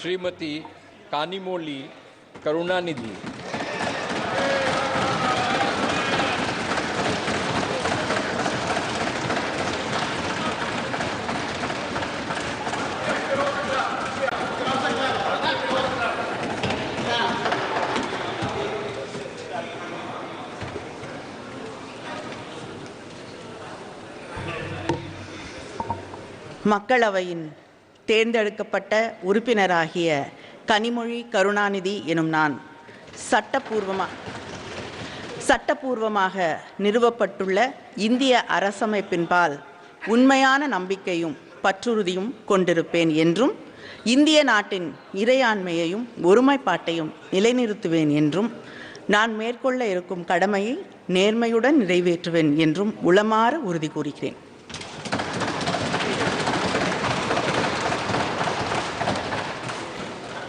श्रीमती कानिमोली करुणानिधि மக்களவையின் தேர்ந்தெடுக்கப்பட்ட உறுப்பினராகிய கனிமொழி கருணாநிதி எனும் நான் சட்டப்பூர்வமாக சட்டப்பூர்வமாக நிறுவப்பட்டுள்ள இந்திய அரசமைப்பின்பால் உண்மையான நம்பிக்கையும் பற்றுறுதியும் கொண்டிருப்பேன் என்றும் இந்திய நாட்டின் இறையாண்மையையும் ஒருமைப்பாட்டையும் நிலைநிறுத்துவேன் என்றும் நான் மேற்கொள்ள இருக்கும் கடமையை நேர்மையுடன் நிறைவேற்றுவேன் என்றும் உளமாற உறுதி கூறுகிறேன்.